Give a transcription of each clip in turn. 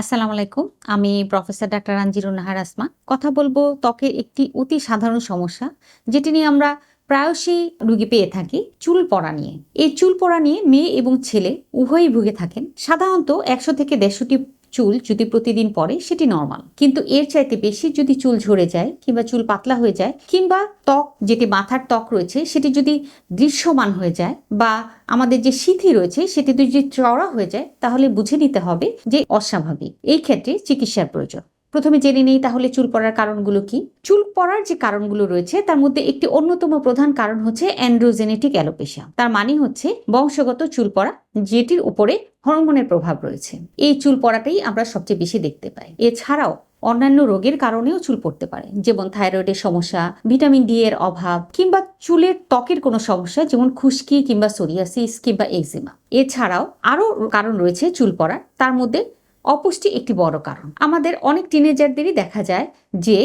আসসালামু আলাইকুম। আমি প্রফেসর ডাক্তার আঞ্জিরুন নাহার আসমা। কথা বলব ত্বকের একটি অতি সাধারণ সমস্যা, যেটি নিয়ে আমরা প্রায়শই রুগী পেয়ে থাকি চুল পড়া নিয়ে। এই চুল পড়া নিয়ে মেয়ে এবং ছেলে উভয়ই ভুগে থাকেন। সাধারণত একশো থেকে দেড়শোটি চুল যদি প্রতিদিন পরে, সেটি নর্মাল কিন্তু এর চাইতে বেশি যদি চুল ঝরে যায়, কিংবা চুল পাতলা হয়ে যায়, কিংবা ত্বক, যেটি মাথার ত্বক রয়েছে, সেটি যদি দৃশ্যমান হয়ে যায়, বা আমাদের যে সিথি রয়েছে, সেটি যদি চড়া হয়ে যায়, তাহলে বুঝে নিতে হবে যে অস্বাভাবিক। এই ক্ষেত্রে চিকিৎসার প্রয়োজন। প্রথমে জেনে নেই তাহলে চুল পড়ার কারণগুলো কি? চুল পড়ার যে কারণগুলো রয়েছে, তার মধ্যে একটি অন্যতম প্রধান কারণ হচ্ছে অ্যান্ড্রোজেনেটিক অ্যালোপেশিয়া তার মানে হচ্ছে বংশগত চুল পড়া, যেটির উপরে হরমোনের প্রভাব রয়েছে। এই চুল পড়াটাই আমরা সবচেয়ে বেশি দেখতে পাই। এছাড়াও অন্যান্য রোগের কারণেও চুল পড়তে পারে, যেমন থাইরয়েডের সমস্যা, ভিটামিন ডি এর অভাব, কিংবা চুলের ত্বকের কোনো সমস্যা, যেমন খুশকি কিংবা সোরিয়াসিস কিংবা এক্সিমা এছাড়াও আরও কারণ রয়েছে চুল পড়ার, তার মধ্যে অপুষ্টি একটি বড় কারণ। আমাদের অনেক টিনেজারদেরই দেখা যায় যে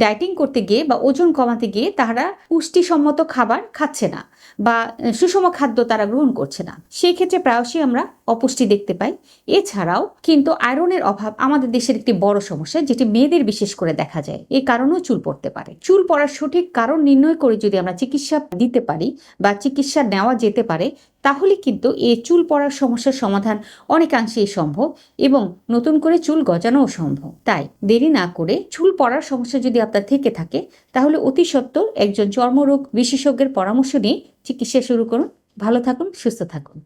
ডায়েটিং করতে গিয়ে বা ওজন কমাতে গিয়ে তারা পুষ্টিসম্মত খাবার খাচ্ছে না বা সুষম খাদ্য তারা গ্রহণ করছে না। সেই ক্ষেত্রে প্রায়শই আমরা অপুষ্টি দেখতে পাই। এছাড়াও কিন্তু আয়রনের অভাব আমাদের দেশের একটি বড় সমস্যা, যেটি মেয়েদের বিশেষ করে দেখা যায়। এই কারণেও চুল পড়তে পারে। চুল পড়ার সঠিক কারণ নির্ণয় করে যদি আমরা চিকিৎসা দিতে পারি বা চিকিৎসা নেওয়া যেতে পারে, তাহলে কিন্তু এই চুল পড়ার সমস্যার সমাধান অনেকাংশেই সম্ভব এবং নতুন করে চুল গজানোও সম্ভব। তাই দেরি না করে চুল পড়ার সমস্যা যদি আপনার থেকে থাকে, তাহলে অতি সত্বর একজন চর্মরোগ বিশেষজ্ঞের পরামর্শ নিয়ে চিকিৎসা শুরু করুন। ভালো থাকুন, সুস্থ থাকুন।